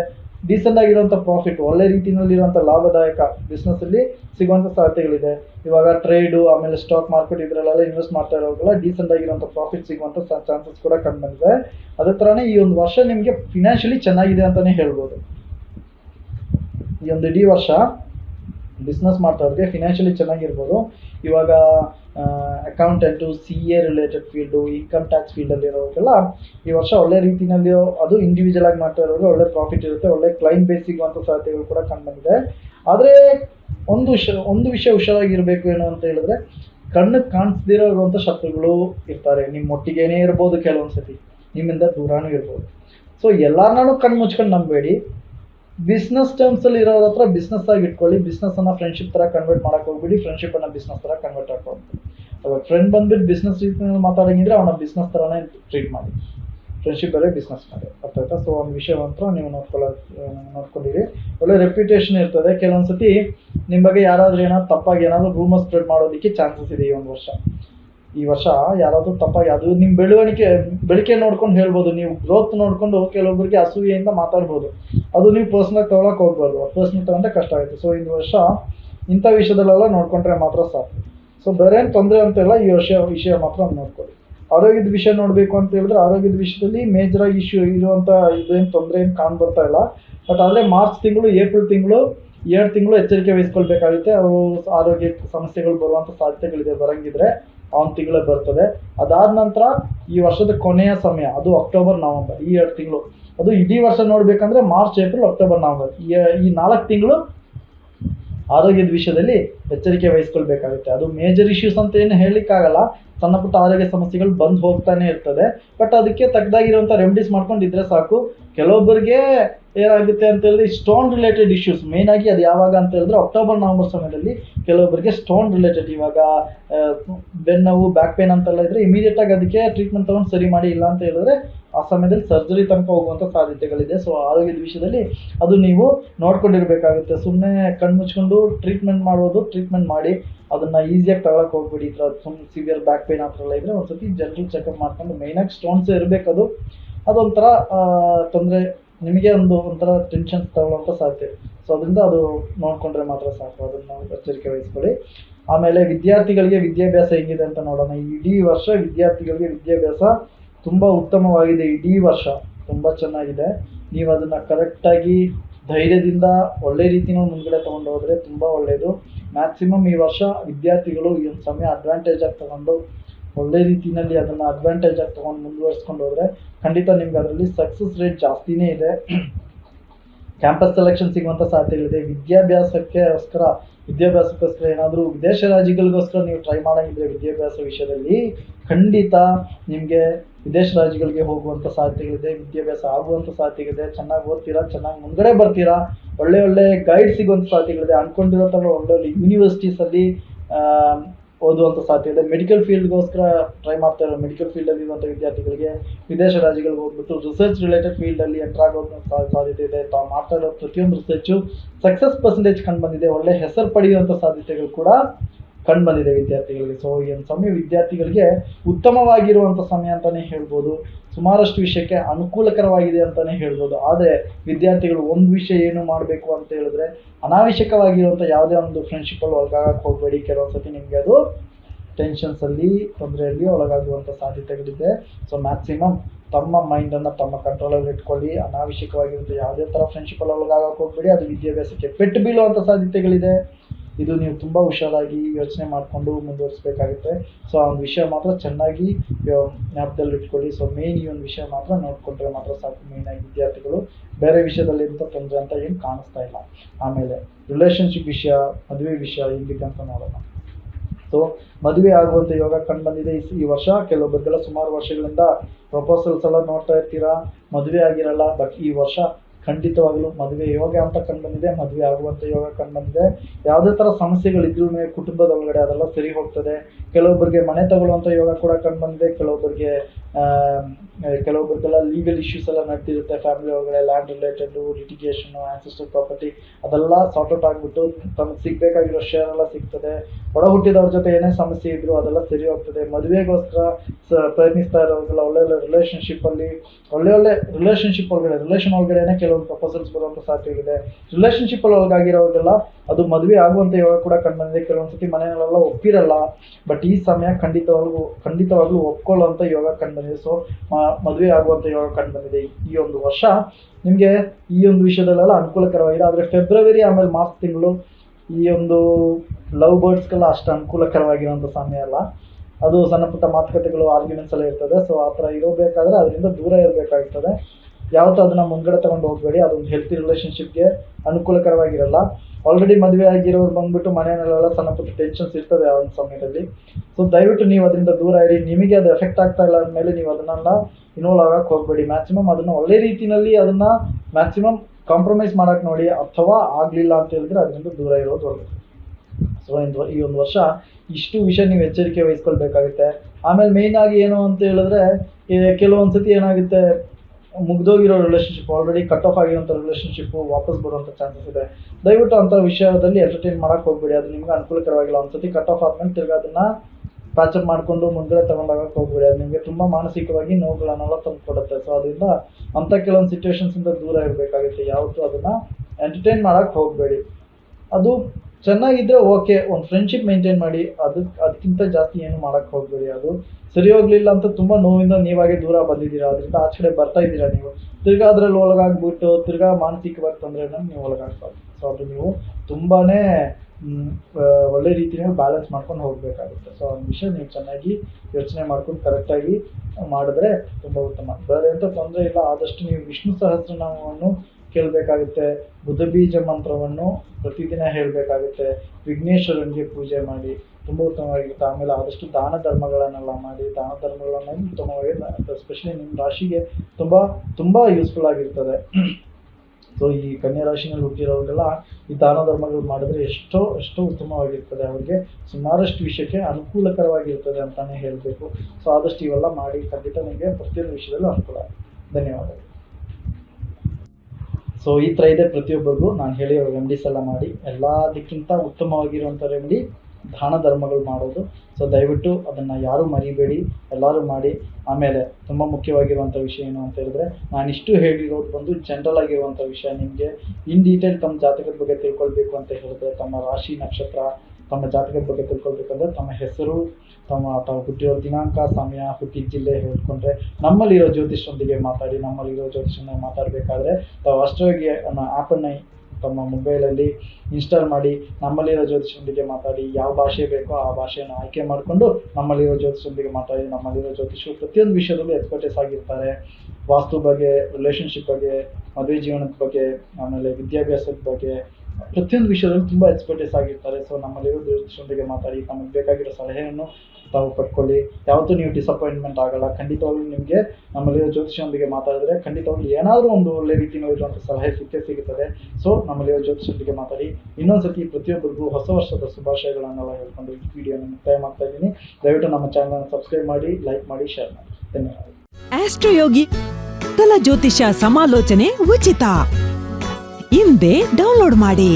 ಡೀಸೆಂಟ್ ಆಗಿರುವಂಥ ಪ್ರಾಫಿಟ್ ಒಳ್ಳೆ ರೀತಿಯಲ್ಲಿರುವಂಥ ಲಾಭದಾಯಕ ಬಿಸ್ನೆಸ್ಸಲ್ಲಿ ಸಿಗುವಂಥ ಸಾಧ್ಯತೆಗಳಿದೆ. ಇವಾಗ ಟ್ರೇಡು ಆಮೇಲೆ ಸ್ಟಾಕ್ ಮಾರ್ಕೆಟ್ ಇದರಲ್ಲೆಲ್ಲ ಇನ್ವೆಸ್ಟ್ ಮಾಡ್ತಾ ಇರೋವಾಗೆಲ್ಲ ಡೀಸೆಂಟ್ ಆಗಿರುವಂಥ ಪ್ರಾಫಿಟ್ ಸಿಗುವಂಥ ಚಾನ್ಸಸ್ ಕೂಡ ಕಂಡು ಬಂದಿದೆ. ಅದೇ ಥರನೇ ಈ ಒಂದು ವರ್ಷ ನಿಮಗೆ ಫಿನಾನ್ಷಿಯಲಿ ಚೆನ್ನಾಗಿದೆ ಅಂತಲೇ ಹೇಳ್ಬೋದು. ಈ ಒಂದು ಇಡೀ ವರ್ಷ ಬಿಸ್ನೆಸ್ ಮಾಡ್ತಾವ್ರಿಗೆ ಫಿನಾನ್ಷಿಯಲಿ ಚೆನ್ನಾಗಿರ್ಬೋದು. ಇವಾಗ accountant C A related field income tax ಫೀಲ್ಡಲ್ಲಿ ಇರೋರಿಗೆಲ್ಲ ಈ ವರ್ಷ ಒಳ್ಳೆ ರೀತಿಯಲ್ಲಿ ಅದು ಇಂಡಿವಿಜುವಲ್ ಆಗಿ ಮಾಡ್ತಾ ಇರೋರಿಗೆ ಒಳ್ಳೆ ಪ್ರಾಫಿಟ್ ಇರುತ್ತೆ, ಒಳ್ಳೆ ಕ್ಲೈಂಟ್ ಬೇಸ್ ಸಿಗುವಂಥ ಸಾಧ್ಯತೆಗಳು ಕೂಡ ಕಂಡುಬಂದಿದೆ ಆದರೆ ಒಂದು ವಿಷಯ ಒಂದು ವಿಷಯ ಹುಷಾರಾಗಿರಬೇಕು ಏನು ಅಂತ ಹೇಳಿದ್ರೆ ಕಣ್ಣಿಗೆ ಕಾಣಿಸ್ದಿರೋ ಇರುವಂಥ ಶತ್ರುಗಳು ಇರ್ತಾರೆ. ನಿಮ್ಮ ಒಟ್ಟಿಗೇನೇ ಇರ್ಬೋದು ಕೆಲವೊಂದು ಸತಿ ನಿಮ್ಮಿಂದ ದೂರನೂ ಇರ್ಬೋದು. ಸೊ ಎಲ್ಲರನ್ನೂ ಕಣ್ಣು ಮುಚ್ಕೊಂಡು ನಂಬೇಡಿ ಬಿಸ್ನೆಸ್ ಟರ್ಮ್ಸಲ್ಲಿ ಇರೋರ ಹತ್ರ ಬಿಸ್ನೆಸ್ ಆಗಿ ಇಟ್ಕೊಳ್ಳಿ. ಬಿಸ್ನೆಸ್ಸನ್ನು ಫ್ರೆಂಡ್ಶಿಪ್ ಥರ ಕನ್ವರ್ಟ್ ಮಾಡೋಕೆ ಹೋಗ್ಬಿಡಿ. ಫ್ರೆಂಡ್ಶಿಪ್ಪನ್ನು ಬಿಸ್ನೆಸ್ ಥರ ಕನ್ವರ್ಟ್ ಹಾಕೊಂಡು ಅವಾಗ ಫ್ರೆಂಡ್ ಬಂದ್ಬಿಟ್ಟು ಬಿಸ್ನೆಸ್ ರೀತಿಯಲ್ಲಿ ಮಾತಾಡೋಂಗಿದ್ರೆ ಅವನ ಬಿಸ್ನೆಸ್ ಥರನೇ ಟ್ರೀಟ್ ಮಾಡಿ. ಫ್ರೆಂಡ್ಶಿಪ್ ಬೇರೆ ಬಿಸ್ನೆಸ್ ಮಾಡಿ ಅರ್ಥ ಆಯ್ತಾ? ಸೊ ಒಂದು ವಿಷಯ ಮಾತ್ರ ನೀವು ನೋಡ್ಕೊಳ್ಳೋ ನೋಡ್ಕೊಂಡಿರಿ. ಒಳ್ಳೆ ರೆಪ್ಯುಟೇಷನ್ ಇರ್ತದೆ. ಕೆಲವೊಂದು ಸತಿ ನಿಮ್ಮ ಬಗ್ಗೆ ಯಾರಾದರೂ ಏನಾದ್ರು ತಪ್ಪಾಗಿ ಏನಾದರೂ ರೂಮರ್ ಸ್ಪ್ರೆಡ್ ಮಾಡೋದಕ್ಕೆ ಚಾನ್ಸಸ್ ಇದೆ ಈ ಒಂದು ವರ್ಷ. ಈ ವರ್ಷ ಯಾರಾದರೂ ತಪ್ಪಾಗಿ ಅದು ನಿಮ್ಮ ಬೆಳವಣಿಗೆ, ಬೆಳಿಕೆ ನೋಡ್ಕೊಂಡು ಹೇಳ್ಬೋದು. ನೀವು ಗ್ರೋತ್ ನೋಡಿಕೊಂಡು ಕೆಲವೊಬ್ಬರಿಗೆ ಅಸೂಯೆಯಿಂದ ಮಾತಾಡ್ಬೋದು. ಅದು ನೀವು ಪರ್ಸ್ನಲ್ ತೊಗೊಳಕ್ಕೆ ಹೋಗ್ಬಾರ್ದು. ಪರ್ಸ್ನಲ್ ತಗೊಂಡ್ರೆ ಕಷ್ಟ ಆಗುತ್ತೆ. ಸೊ ಈ ವರ್ಷ ಇಂಥ ವಿಷಯದಲ್ಲೆಲ್ಲ ನೋಡ್ಕೊಂಡ್ರೆ ಮಾತ್ರ ಸಾಕು. ಸೊ ಬೇರೆ ಏನು ತೊಂದರೆ ಅಂತೆಲ್ಲ ಈ ವರ್ಷ ವಿಷಯ ಮಾತ್ರ ನೋಡ್ಕೊಳ್ಳಿ. ಆರೋಗ್ಯದ ವಿಷಯ ನೋಡಬೇಕು ಅಂತ ಹೇಳಿದ್ರೆ ಆರೋಗ್ಯದ ವಿಷಯದಲ್ಲಿ ಮೇಜರಾಗಿ ಇಶ್ಯೂ ಇರುವಂಥ ಇದೇನು ತೊಂದರೆ ಏನು ಕಾಣ್ ಬರ್ತಾ ಇಲ್ಲ. ಬಟ್ ಆದರೆ ಮಾರ್ಚ್ ತಿಂಗಳು, ಏಪ್ರಿಲ್ ತಿಂಗಳು ಎರಡು ತಿಂಗಳು ಎಚ್ಚರಿಕೆ ವಹಿಸ್ಕೊಳ್ಬೇಕಾಗುತ್ತೆ. ಅವು ಆರೋಗ್ಯ ಸಮಸ್ಯೆಗಳು ಬರುವಂಥ ಸಾಧ್ಯತೆಗಳಿದೆ. ಬರಂಗಿದ್ರೆ ಒಂದು ತಿಂಗಳು ಬರ್ತದೆ. ಅದಾದ ನಂತರ ಈ ವರ್ಷದ ಕೊನೆಯ ಸಮಯ, ಅದು ಅಕ್ಟೋಬರ್ ನವಂಬರ್ ಈ ಎರಡು ತಿಂಗಳು. ಅದು ಇಡೀ ವರ್ಷ ನೋಡಬೇಕಂದ್ರೆ ಮಾರ್ಚ್ ಏಪ್ರಿಲ್ ಅಕ್ಟೋಬರ್ ನವಂಬರ್ ಈ ನಾಲ್ಕು ತಿಂಗಳು ಆರೋಗ್ಯದ ವಿಷಯದಲ್ಲಿ ಎಚ್ಚರಿಕೆ ವಹಿಸ್ಕೊಳ್ಬೇಕಾಗುತ್ತೆ. ಅದು ಮೇಜರ್ ಇಶ್ಯೂಸ್ ಅಂತ ಏನು ಹೇಳಲಿಕ್ಕಾಗಲ್ಲ. ಸಣ್ಣ ಪುಟ್ಟ ಆರೋಗ್ಯ ಸಮಸ್ಯೆಗಳು ಬಂದು ಹೋಗ್ತಾನೆ ಇರ್ತದೆ. ಬಟ್ ಅದಕ್ಕೆ ತಗ್ದಾಗಿರುವಂಥ ರೆಮಿಡೀಸ್ ಮಾಡ್ಕೊಂಡಿದ್ರೆ ಸಾಕು. ಕೆಲವೊಬ್ಬರಿಗೆ ಏನಾಗುತ್ತೆ ಅಂತ ಹೇಳಿದ್ರೆ ಸ್ಟೋನ್ ರಿಲೇಟೆಡ್ ಇಶ್ಯೂಸ್ ಮೇನ್ ಆಗಿ ಅದು ಯಾವಾಗ ಅಂತ ಹೇಳಿದ್ರೆ ಅಕ್ಟೋಬರ್ ನವಂಬರ್ ಸಮಯದಲ್ಲಿ ಕೆಲವೊಬ್ಬರಿಗೆ ಸ್ಟೋನ್ ರಿಲೇಟೆಡ್ ಇವಾಗ ಬೆನ್ನೋವು ಬ್ಯಾಕ್ ಪೇನ್ ಅಂತೆಲ್ಲ ಇದ್ರೆ ಇಮಿಡಿಯೇಟ್ ಆಗಿ ಅದಕ್ಕೆ ಟ್ರೀಟ್ಮೆಂಟ್ ತಗೊಂಡು ಸರಿ ಮಾಡಿ ಇಲ್ಲ ಅಂತ ಹೇಳಿದ್ರೆ ಆ ಸಮಯದಲ್ಲಿ ಸರ್ಜರಿ ತನಕ ಹೋಗುವಂಥ ಸಾಧ್ಯತೆಗಳಿದೆ. ಸೊ ಆರೋಗ್ಯದ ವಿಷಯದಲ್ಲಿ ಅದು ನೀವು ನೋಡ್ಕೊಂಡಿರಬೇಕಾಗುತ್ತೆ. ಸುಮ್ಮನೆ ಕಣ್ಮುಚ್ಕೊಂಡು ಟ್ರೀಟ್ಮೆಂಟ್ ಮಾಡೋದು ಟ್ರೀಟ್ಮೆಂಟ್ ಮಾಡಿ ಅದನ್ನ ಈಸಿಯಾಗಿ ತಗೊಳಕ್ಕೆ ಹೋಗ್ಬಿಡಿ. ಈ ಥರ ಸುಮ್ಮನೆ ಸಿವಿಯರ್ ಬ್ಯಾಕ್ ಪೇನ್ ಆ ಥರ ಎಲ್ಲ ಒಂದು ಒಂದ್ಸತಿ ಜನರಲ್ ಚೆಕಪ್ ಮಾಡ್ಕೊಂಡು ಮೇಯ್ನಾಗಿ ಸ್ಟೋನ್ಸ್ ಇರಬೇಕದು ಅದೊಂಥರ ತೊಂದರೆ, ನಿಮಗೆ ಒಂದು ಒಂಥರ ಟೆನ್ಷನ್ಸ್ ತಗೊಳ್ಳೋಂಥ ಸಾಧ್ಯತೆ. ಸೊ ಅದರಿಂದ ಅದು ನೋಡಿಕೊಂಡ್ರೆ ಮಾತ್ರ ಸಾಕು. ಅದನ್ನು ಎಚ್ಚರಿಕೆ ವಹಿಸ್ಕೊಳ್ಳಿ. ಆಮೇಲೆ ವಿದ್ಯಾರ್ಥಿಗಳಿಗೆ ವಿದ್ಯಾಭ್ಯಾಸ ಹೆಂಗಿದೆ ಅಂತ ನೋಡೋಣ. ಇಡೀ ವರ್ಷ ವಿದ್ಯಾರ್ಥಿಗಳಿಗೆ ವಿದ್ಯಾಭ್ಯಾಸ ತುಂಬ ಉತ್ತಮವಾಗಿದೆ ಇಡೀ ವರ್ಷ. ತುಂಬ ಚೆನ್ನಾಗಿದೆ. ನೀವು ಅದನ್ನು ಕರೆಕ್ಟಾಗಿ ಧೈರ್ಯದಿಂದ ಒಳ್ಳೆ ರೀತಿಯಲ್ಲಿ ಮುಂದ್ಗಡೆ ತೊಗೊಂಡು ಹೋದರೆ ತುಂಬ ಒಳ್ಳೆಯದು ಮ್ಯಾಕ್ಸಿಮಮ್ ಈ ವರ್ಷ ವಿದ್ಯಾರ್ಥಿಗಳು ಈ ಒಂದು ಸಮಯ ಅಡ್ವಾಂಟೇಜ್ ಆಗಿ ತಗೊಂಡು ಒಳ್ಳೆ ರೀತಿಯಲ್ಲಿ ಅದನ್ನು ಅಡ್ವಾಂಟೇಜ್ ಆಗಿ ತೊಗೊಂಡು ಮುಂದುವರಿಸ್ಕೊಂಡು ಹೋದರೆ ಖಂಡಿತ ನಿಮ್ಗೆ ಅದರಲ್ಲಿ ಸಕ್ಸಸ್ ರೇಟ್ ಜಾಸ್ತಿನೇ ಇದೆ. ಕ್ಯಾಂಪಸ್ ಸೆಲೆಕ್ಷನ್ ಸಿಗುವಂಥ ಸಾಧ್ಯತೆಗಳಿದೆ. ವಿದ್ಯಾಭ್ಯಾಸಕ್ಕೋಸ್ಕರ ವಿದ್ಯಾಭ್ಯಾಸಕ್ಕೋಸ್ಕರ ಏನಾದರೂ ವಿದೇಶ ರಾಜ್ಯಗಳಿಗೋಸ್ಕರ ನೀವು ಟ್ರೈ ಮಾಡೋಂಗಿದ್ರೆ ವಿದ್ಯಾಭ್ಯಾಸ ವಿಷಯದಲ್ಲಿ ಖಂಡಿತ ನಿಮಗೆ ವಿದೇಶ ರಾಜ್ಯಗಳಿಗೆ ಹೋಗುವಂಥ ಸಾಧ್ಯತೆಗಳಿದೆ. ವಿದ್ಯಾಭ್ಯಾಸ ಆಗುವಂಥ ಸಾಧ್ಯತೆಗಳಿದೆ. ಚೆನ್ನಾಗಿ ಓದ್ತೀರಾ, ಚೆನ್ನಾಗಿ ಮುಂದಡೆ ಬರ್ತೀರಾ, ಒಳ್ಳೆ ಒಳ್ಳೆ ಗೈಡ್ ಸಿಗುವಂಥ ಸಾಧ್ಯತೆಗಳಿದೆ. ಅಂದ್ಕೊಂಡಿರೋ ಥರ ಒಳ್ಳೆ ಒಳ್ಳೆ ಯೂನಿವರ್ಸಿಟೀಸಲ್ಲಿ ಓದುವಂಥ ಸಾಧ್ಯ ಇದೆ. ಮೆಡಿಕಲ್ ಫೀಲ್ಡ್ಗೋಸ್ಕರ ಟ್ರೈ ಮಾಡ್ತಾ ಇರೋ ಮೆಡಿಕಲ್ ಫೀಲ್ಡಲ್ಲಿ ಇರುವಂಥ ವಿದ್ಯಾರ್ಥಿಗಳಿಗೆ ವಿದೇಶ ರಾಜ್ಯಗಳಿಗೆ ಹೋಗ್ಬಿಟ್ಟು ರಿಸರ್ಚ್ ರಿಲೇಟೆಡ್ ಫೀಲ್ಡಲ್ಲಿ ಎಂಟರ್ ಆಗೋ ಸಾಧ್ಯತೆ ಇದೆ. ತಾವು ಮಾಡ್ತಾ ಇರೋ ಪ್ರತಿಯೊಂದು ರಿಸರ್ಚು ಸಕ್ಸಸ್ ಪರ್ಸೆಂಟೇಜ್ ಕಂಡು ಬಂದಿದೆ. ಒಳ್ಳೆ ಹೆಸರು ಪಡೆಯುವಂಥ ಸಾಧ್ಯತೆಗಳು ಕೂಡ ಕಂಡು ಬಂದಿದೆ ವಿದ್ಯಾರ್ಥಿಗಳಿಗೆ. ಸೊ ಈ ಒಂದು ಸಮಯ ವಿದ್ಯಾರ್ಥಿಗಳಿಗೆ ಉತ್ತಮವಾಗಿರುವಂಥ ಸಮಯ ಅಂತಲೇ ಹೇಳ್ಬೋದು. ಸುಮಾರಷ್ಟು ವಿಷಯಕ್ಕೆ ಅನುಕೂಲಕರವಾಗಿದೆ ಅಂತಲೇ ಹೇಳ್ಬೋದು. ಆದರೆ ವಿದ್ಯಾರ್ಥಿಗಳು ಒಂದು ವಿಷಯ ಏನು ಮಾಡಬೇಕು ಅಂತ ಹೇಳಿದ್ರೆ ಅನಾವಶ್ಯಕವಾಗಿರುವಂಥ ಯಾವುದೇ ಒಂದು ಫ್ರೆಂಡ್ಶಿಪ್ಪಲ್ಲಿ ಒಳಗಾಗಕ್ಕೆ ಹೋಗಬೇಡಿ. ಕೆಲವೊಂದು ಸತಿ ನಿಮಗೆ ಅದು ಟೆನ್ಷನ್ಸಲ್ಲಿ ತೊಂದರೆಯಲ್ಲಿ ಒಳಗಾಗುವಂಥ ಸಾಧ್ಯತೆಗಳಿದೆ ಸೊ ಮ್ಯಾಕ್ಸಿಮಮ್ ತಮ್ಮ ಮೈಂಡನ್ನು ತಮ್ಮ ಕಂಟ್ರೋಲಲ್ಲಿ ಇಟ್ಕೊಳ್ಳಿ. ಅನಾವಶ್ಯಕವಾಗಿರುವಂಥ ಯಾವುದೇ ಥರ ಫ್ರೆಂಡ್ಶಿಪ್ಪಲ್ಲಿ ಒಳಗಾಗಕ್ಕೆ ಹೋಗಬೇಡಿ. ಅದು ವಿದ್ಯಾಭ್ಯಾಸಕ್ಕೆ ಪೆಟ್ಟು ಬೀಳುವಂಥ ಸಾಧ್ಯತೆಗಳಿದೆ. ಇದು ನೀವು ತುಂಬ ಹುಷಾರಾಗಿ ಯೋಚನೆ ಮಾಡಿಕೊಂಡು ಮುಂದುವರಿಸಬೇಕಾಗುತ್ತೆ. ಸೊ ಆ ಒಂದು ವಿಷಯ ಮಾತ್ರ ಚೆನ್ನಾಗಿ ಜ್ಞಾಪಕದಲ್ಲಿ ಇಟ್ಕೊಳ್ಳಿ. ಸೊ ಮೇನ್ ಈ ಒಂದು ವಿಷಯ ಮಾತ್ರ ನೋಡಿಕೊಂಡ್ರೆ ಮಾತ್ರ ಸಾಕು ಆಗಿ ವಿದ್ಯಾರ್ಥಿಗಳು. ಬೇರೆ ವಿಷಯದಲ್ಲಿ ಎಂಥ ತೊಂದರೆ ಅಂತ ಏನು ಕಾಣಿಸ್ತಾ ಇಲ್ಲ. ಆಮೇಲೆ ರಿಲೇಷನ್ಶಿಪ್ ವಿಷಯ, ಮದುವೆ ವಿಷಯ ಅಂತ ನೋಡೋಣ. ಸೊ ಮದುವೆ ಆಗುವಂಥ ಯೋಗ ಕಂಡು ಬಂದಿದೆ. ಈ ವರ್ಷ ಕೆಲವೊಬ್ಬರಿಗೆಲ್ಲ ಸುಮಾರು ವರ್ಷಗಳಿಂದ ಪ್ರಪೋಸಲ್ಸ್ ಎಲ್ಲ ನೋಡ್ತಾ ಇರ್ತೀರಾ? ಮದುವೆ ಆಗಿರಲ್ಲ ಬಟ್ ಈ ವರ್ಷ ಖಂಡಿತವಾಗಲೂ ಮದುವೆ ಯೋಗ ಅಂತ ಕಂಡುಬಂದಿದೆ ಮದುವೆ ಆಗುವಂಥ ಯೋಗ ಕಂಡು ಬಂದಿದೆ. ಯಾವುದೇ ಥರ ಸಮಸ್ಯೆಗಳಿದ್ರೂ ಕುಟುಂಬದ ಒಳಗಡೆ ಅದೆಲ್ಲ ಸರಿ ಹೋಗ್ತದೆ. ಕೆಲವೊಬ್ಬರಿಗೆ ಮನೆ ತಗೊಳ್ಳುವಂಥ ಯೋಗ ಕೂಡ ಕಂಡುಬಂದಿದೆ ಕೆಲವೊಬ್ಬರಿಗೆ ಕೆಲವೊಬ್ಬರಿಗೆಲ್ಲ ಲೀಗಲ್ ಇಶ್ಯೂಸ್ ಎಲ್ಲ ನಡ್ತಿರುತ್ತೆ ಫ್ಯಾಮಿಲಿ ಒಳಗಡೆ land related litigation ancestor property ಅದೆಲ್ಲ ಸಾರ್ಟ್ ಔಟ್ ಆಗಿಬಿಟ್ಟು ತಮಗೆ ಸಿಗಬೇಕಾಗಿರೋ ಶೇರ್ ಎಲ್ಲ ಸಿಗ್ತದೆ. ಒಳ ಹುಟ್ಟಿದವ್ರ ಜೊತೆ ಏನೇ ಸಮಸ್ಯೆ ಇದ್ರು ಅದೆಲ್ಲ ಸರಿ ಹೋಗ್ತದೆ. ಮದುವೆಗೋಸ್ಕರ ಸ, ಪ್ರಯತ್ನಿಸ್ತಾ ಇರೋರಿಗೆಲ್ಲ ಒಳ್ಳೆ ಒಳ್ಳೆ ರಿಲೇಷನ್ಶಿಪ್ಪಲ್ಲಿ ಒಳ್ಳೆ ಒಳ್ಳೆ ರಿಲೇಷನ್ಶಿಪ್ ಒಳಗಡೆ ರಿಲೇಷನ್ ಒಳಗಡೆನೆ ಕೆಲವೊಂದು ಪ್ರಪೋಸಲ್ಸ್ ಬರುವಂಥ ಸಾಧ್ಯತೆ ಇದೆ ರಿಲೇಷನ್ಶಿಪ್ಪಲ್ಲಿ ಒಳಗಾಗಿರೋರಿಗೆಲ್ಲ ಅದು ಮದುವೆ ಆಗುವಂಥ ಯೋಗ ಕೂಡ ಕಂಡು ಬಂದಿದೆ ಕೆಲವೊಂದು ಸತಿ ಮನೆಯಲ್ಲೆಲ್ಲ ಒಪ್ಪಿರಲ್ಲ. ಬಟ್ ಈ ಸಮಯ ಖಂಡಿತವಾಗ್ಲೂ ಖಂಡಿತವಾಗ್ಲೂ ಅಂತ ಯೋಗ ಕಂಡು ಬಂದಿದೆ ಸೊ ಮದುವೆ ಆಗುವಂಥ ಯೋಗ ಕಂಡು ಬಂದಿದೆ ಈ ಒಂದು ವರ್ಷ. ನಿಮಗೆ ಈ ಒಂದು ವಿಷಯದಲ್ಲೆಲ್ಲ ಅನುಕೂಲಕರವಾಗಿದೆ. ಆದರೆ ಫೆಬ್ರವರಿ ಆಮೇಲೆ ಮಾರ್ಚ್ ತಿಂಗಳು ಈ ಒಂದು ಲವ್ ಬರ್ಡ್ಸ್ಗೆಲ್ಲ ಅಷ್ಟು ಅನುಕೂಲಕರವಾಗಿರುವಂಥ ಸಮಯ ಅಲ್ಲ. ಅದು ಸಣ್ಣ ಪುಟ್ಟ ಮಾತುಕತೆಗಳು ಆರ್ಗ್ಯುಮೆಂಟ್ಸ್ ಎಲ್ಲ ಇರ್ತದೆ. ಸೊ ಆ ಥರ ಇರಬೇಕಾದ್ರೆ ಅದರಿಂದ ದೂರ ಇರಬೇಕಾಗ್ತದೆ. ಯಾವತ್ತೂ ಅದನ್ನು ಮುಂದ್ಗಡೆ ತಗೊಂಡು ಹೋಗಬೇಡಿ ಅದೊಂದು ಹೆಲ್ತಿ ರಿಲೇಷನ್ಶಿಪ್ಗೆ ಅನುಕೂಲಕರವಾಗಿರಲ್ಲ. ಆಲ್ರೆಡಿ ಮದುವೆ ಆಗಿರೋರು ಬಂದ್ಬಿಟ್ಟು ಮನೆಯಲ್ಲೆಲ್ಲ ಸಣ್ಣ ಪುಟ್ಟ ಟೆನ್ಷನ್ಸ್ ಇರ್ತದೆ ಆ ಒಂದು ಸಮಯದಲ್ಲಿ. ಸೊ ದಯವಿಟ್ಟು ನೀವು ಅದರಿಂದ ದೂರ ಇರಿ, ನಿಮಗೆ ಅದು ಎಫೆಕ್ಟ್ ಆಗ್ತಾ ಇಲ್ಲ ಅಂದಮೇಲೆ ನೀವು ಅದನ್ನೆಲ್ಲ ಇನ್ವಾಲ್ವ್ ಆಗಕ್ಕೆ ಹೋಗಬೇಡಿ. ಮ್ಯಾಕ್ಸಿಮಮ್ ಅದನ್ನು ಒಳ್ಳೆ ರೀತಿಯಲ್ಲಿ ಅದನ್ನು ಮ್ಯಾಕ್ಸಿಮಮ್ ಕಾಂಪ್ರಮೈಸ್ ಮಾಡಕ್ಕೆ ನೋಡಿ, ಅಥವಾ ಆಗಲಿಲ್ಲ ಅಂತ ಹೇಳಿದ್ರೆ ಅದರಿಂದ ದೂರ ಇರೋದು ಒಳ್ಳೆಯದು ಸೊ ಒಂದು ಈ ಒಂದು ವರ್ಷ ಇಷ್ಟು ವಿಷಯ ನೀವು ಎಚ್ಚರಿಕೆ ವಹಿಸ್ಕೊಳ್ಬೇಕಾಗುತ್ತೆ. ಆಮೇಲೆ ಮೇಯ್ನಾಗಿ ಏನು ಅಂತ ಹೇಳಿದ್ರೆ ಕೆಲವೊಂದು ಸತಿ ಏನಾಗುತ್ತೆ ಮುಗ್ದೋಗಿರೋ ರಿಲೇಷನ್ಶಿಪ್ ಆಲ್ರೆಡಿ ಕಟ್ ಆಫ್ ಆಗಿರೋಂಥ ರಿಲೇಷನ್ಶಿಪ್ಪು ವಾಪಸ್ ಬರುವಂಥ ಚಾನ್ಸಸ್ ಇದೆ. ದಯವಿಟ್ಟು ಅಂಥ ವಿಷಯದಲ್ಲಿ ಎಂಟರ್ಟೈನ್ ಮಾಡೋಕೆ ಹೋಗಬೇಡಿ. ಅದು ನಿಮ್ಗೆ ಅನುಕೂಲಕರವಾಗಿಲ್ಲ. ಒಂದು ಸತಿ ಕಟ್ ಆಫ್ ಆದ್ಮೇಲೆ ತಿರ್ಗಿ ಅದನ್ನು ಪ್ಯಾಚಪ್ ಮಾಡಿಕೊಂಡು ಮುಂದೆ ತಗೊಂಡಾಗ ಹೋಗ್ಬೇಡಿ. ಅದು ನಿಮಗೆ ತುಂಬ ಮಾನಸಿಕವಾಗಿ ನೋವುಗಳನ್ನೆಲ್ಲ ತಂದು ಕೊಡುತ್ತೆ. ಸೊ ಅದರಿಂದ ಅಂಥ ಕೆಲವೊಂದು ಸಿಚುವೇಶನ್ಸಿಂದ ದೂರ ಇರಬೇಕಾಗುತ್ತೆ. ಯಾವತ್ತೂ ಅದನ್ನು ಎಂಟರ್ಟೈನ್ ಮಾಡೋಕ್ಕೆ ಹೋಗಬೇಡಿ. ಅದು ಚೆನ್ನಾಗಿದ್ದರೆ ಓಕೆ, ಒಂದು ಫ್ರೆಂಡ್ಶಿಪ್ ಮೇಂಟೈನ್ ಮಾಡಿ ಅದಕ್ಕೆ ಅದಕ್ಕಿಂತ ಜಾಸ್ತಿ ಏನು ಮಾಡೋಕ್ಕೆ ಹೋಗಬೇಡಿ ಅದು. ಸರಿ ಹೋಗಲಿಲ್ಲ ಅಂತ ತುಂಬ ನೋವಿಂದ ನೀವಾಗೆ ದೂರ ಬಂದಿದ್ದೀರಾ, ಅದರಿಂದ ಆಚೆ ಬರ್ತಾ ಇದ್ದೀರಾ ನೀವು? ತಿರ್ಗಾ ಅದರಲ್ಲಿ ಒಳಗಾಗ್ಬಿಟ್ಟು, ತಿರ್ಗಾ ಮಾನಸಿಕವಾಗಿ ತೊಂದರೆನ ನೀವು ಒಳಗಾಗ್ಬಾರ್ದು. ಸೊ ಅದು ನೀವು ತುಂಬಾ ಒಳ್ಳೆ ರೀತಿಯಲ್ಲಿ ಬ್ಯಾಲೆನ್ಸ್ ಮಾಡ್ಕೊಂಡು ಹೋಗಬೇಕಾಗುತ್ತೆ. ಸೊ ಒಂದು ವಿಷಯ ನೀವು ಚೆನ್ನಾಗಿ ಯೋಚನೆ ಮಾಡ್ಕೊಂಡು ಕರೆಕ್ಟಾಗಿ ಮಾಡಿದ್ರೆ ತುಂಬ ಉತ್ತಮ. ಬೇರೆ ಅಂತ ತೊಂದರೆ ಇಲ್ಲ, ಆದಷ್ಟು ನೀವು ವಿಷ್ಣು ಸಹಸ್ರನಾಮವನ್ನು ಕೇಳಬೇಕಾಗುತ್ತೆ. ಬುದ್ಧ ಬೀಜ ಮಂತ್ರವನ್ನು ಪ್ರತಿದಿನ ಹೇಳಬೇಕಾಗುತ್ತೆ. ವಿಘ್ನೇಶ್ವರನಿಗೆ ಪೂಜೆ ಮಾಡಿ, ತುಂಬ ಉತ್ತಮವಾಗಿರುತ್ತೆ ಆಮೇಲೆ ಆದಷ್ಟು ದಾನ ಧರ್ಮಗಳನ್ನೆಲ್ಲ ಮಾಡಿ, ದಾನ ಧರ್ಮಗಳನ್ನು ಉತ್ತಮವಾಗಿ ಎಸ್ಪೆಷಲಿ ನಿಮ್ಮ ರಾಶಿಗೆ ತುಂಬ ತುಂಬ ಯೂಸ್ಫುಲ್ ಆಗಿರ್ತದೆ. ಸೊ ಈ ಕನ್ಯಾ ರಾಶಿನಲ್ಲಿ ಹುಟ್ಟಿರೋರಿಗೆಲ್ಲ ಈ ದಾನ ಧರ್ಮಗಳು ಮಾಡಿದ್ರೆ ಎಷ್ಟೋ ಎಷ್ಟೋ ಉತ್ತಮವಾಗಿರ್ತದೆ. ಅವ್ರಿಗೆ ಸುಮಾರಷ್ಟು ವಿಷಯಕ್ಕೆ ಅನುಕೂಲಕರವಾಗಿರ್ತದೆ ಅಂತಲೇ ಹೇಳಬೇಕು. ಸೊ ಆದಷ್ಟು ಇವೆಲ್ಲ ಮಾಡಿ ಖಂಡಿತ ನಿಮಗೆ ಪ್ರತಿಯೊಂದು ವಿಷಯದಲ್ಲೂ ಅನುಕೂಲ. ಧನ್ಯವಾದಗಳು. ಸೊ ಈ ಥರ ಇದೆ ಪ್ರತಿಯೊಬ್ಬರಿಗೂ. ನಾನು ಹೇಳಿರೋ ರೆಮಿಡೀಸ್ ಎಲ್ಲ ಮಾಡಿ. ಎಲ್ಲದಕ್ಕಿಂತ ಉತ್ತಮವಾಗಿರುವಂಥ ರೆಮಿಡಿ ದಾನ ಧರ್ಮಗಳು ಮಾಡೋದು. ಸೊ ದಯವಿಟ್ಟು ಅದನ್ನು ಯಾರೂ ಮರಿಬೇಡಿ. ಎಲ್ಲರೂ ಮಾಡಿ. ಆಮೇಲೆ ತುಂಬ ಮುಖ್ಯವಾಗಿರುವಂಥ ವಿಷಯ ಏನು ಅಂತ ಹೇಳಿದ್ರೆ, ನಾನು ಇಷ್ಟು ಹೇಳಿರೋದು ಬಂದು ಜನರಲ್ ಆಗಿರುವಂಥ ವಿಷಯ ನಿಮಗೆ. ಇನ್ ಡೀಟೇಲ್ ತಮ್ಮ ಜಾತಕದ ಬಗ್ಗೆ ತಿಳ್ಕೊಳ್ಬೇಕು ಅಂತ ಹೇಳಿದ್ರೆ, ತಮ್ಮ ರಾಶಿ ನಕ್ಷತ್ರ ತಮ್ಮ ಜಾತಕದ ಬಗ್ಗೆ ತಿಳ್ಕೊಳ್ಬೇಕಂದ್ರೆ ತಮ್ಮ ಹೆಸರು, ತಮ್ಮ ತಾವು ಹುಟ್ಟಿರೋ ದಿನಾಂಕ, ಸಮಯ ಹುಟ್ಟಿದ ಜಿಲ್ಲೆ ಹೇಳ್ಕೊಂಡ್ರೆ ನಮ್ಮಲ್ಲಿರೋ ಜ್ಯೋತಿಷರೊಂದಿಗೆ ಮಾತಾಡಿ, ನಮ್ಮಲ್ಲಿರೋ ಜ್ಯೋತಿಷನ ಮಾತಾಡಬೇಕಾದ್ರೆ ತಾವು ಅನ್ನೋ ಆ್ಯಪನ್ನು ತಮ್ಮ ಮೊಬೈಲಲ್ಲಿ ಇನ್ಸ್ಟಾಲ್ ಮಾಡಿ ನಮ್ಮಲ್ಲಿರೋ ಜ್ಯೋತಿಷರೊಂದಿಗೆ ಮಾತಾಡಿ ಯಾವ ಭಾಷೆ ಬೇಕೋ ಆ ಭಾಷೆಯನ್ನು ಆಯ್ಕೆ ಮಾಡಿಕೊಂಡು ನಮ್ಮಲ್ಲಿರೋ ಜ್ಯೋತಿಷರೊಂದಿಗೆ ಮಾತಾಡಿ, ನಮ್ಮಲ್ಲಿರೋ ಜ್ಯೋತಿಷರು ಪ್ರತಿಯೊಂದು ವಿಷಯದಲ್ಲೂ ಎಕ್ಸ್ಪರ್ಟೈಸ್ ಆಗಿರ್ತಾರೆ. ವಾಸ್ತು ಬಗ್ಗೆ ರಿಲೇಷನ್ಶಿಪ್ ಬಗ್ಗೆ, ಮದುವೆ ಜೀವನದ ಬಗ್ಗೆ, ಆಮೇಲೆ ವಿದ್ಯಾಭ್ಯಾಸದ ಬಗ್ಗೆ ಪ್ರತಿಯೊಂದು ವಿಷಯದಲ್ಲೂ ತುಂಬ ಎಕ್ಸ್ಪರ್ಟೈಸ್ ಆಗಿರ್ತಾರೆ. ಸೊ ನಮ್ಮಲ್ಲಿರೋ ಜ್ಯೋತಿಷ್ಯೊಂದಿಗೆ ಮಾತಾಡಿ, ತಮಗೆ ಬೇಕಾಗಿರೋ ಸಲಹೆಯನ್ನು ತಾವು ಪಡ್ಕೊಳ್ಳಿ. ಯಾವತ್ತೂ ನೀವು ಡಿಸಪಾಯಿಂಟ್ಮೆಂಟ್ ಆಗಲ್ಲ. ಖಂಡಿತವಾಗ್ಲೂ ನಿಮಗೆ ನಮ್ಮಲ್ಲಿರೋ ಜ್ಯೋತಿಷ್ಯೊಂದಿಗೆ ಮಾತಾಡಿದ್ರೆ ಖಂಡಿತವಾಗ್ಲೂ ಏನಾದರೂ ಒಂದು ಒಳ್ಳೆ ರೀತಿ ಇರುವಂಥ ಸಲಹೆ ಸಿಕ್ಕೇ ಸಿಗುತ್ತದೆ. ಸೊ ನಮ್ಮಲ್ಲಿರೋ ಜ್ಯೋತಿಷಿಯೊಂದಿಗೆ ಮಾತಾಡಿ. ಇನ್ನೊಂದು ಸತಿ ಪ್ರತಿಯೊಬ್ಬರಿಗೂ ಹೊಸ ವರ್ಷದ ಶುಭಾಶಯಗಳನ್ನೆಲ್ಲ ಹೇಳ್ಕೊಂಡು ಈ ವಿಡಿಯೋನ ಮುಕ್ತಾಯ ಮಾಡ್ತಾ ಇದ್ದೀನಿ. ದಯವಿಟ್ಟು ನಮ್ಮ ಚಾನಲ್ನ ಸಬ್ಸ್ಕ್ರೈಬ್ ಮಾಡಿ ಲೈಕ್ ಮಾಡಿ ಶೇರ್ ಮಾಡಿ. ಧನ್ಯವಾದ ಆಸ್ಟ್ರೋಯೋಗಿ ಜ್ಯೋತಿಷ್ಯ ಸಮಾಲೋಚನೆ ಉಚಿತ ಹಿಂದೆ ಡೌನ್ಲೋಡ್ ಮಾಡಿ.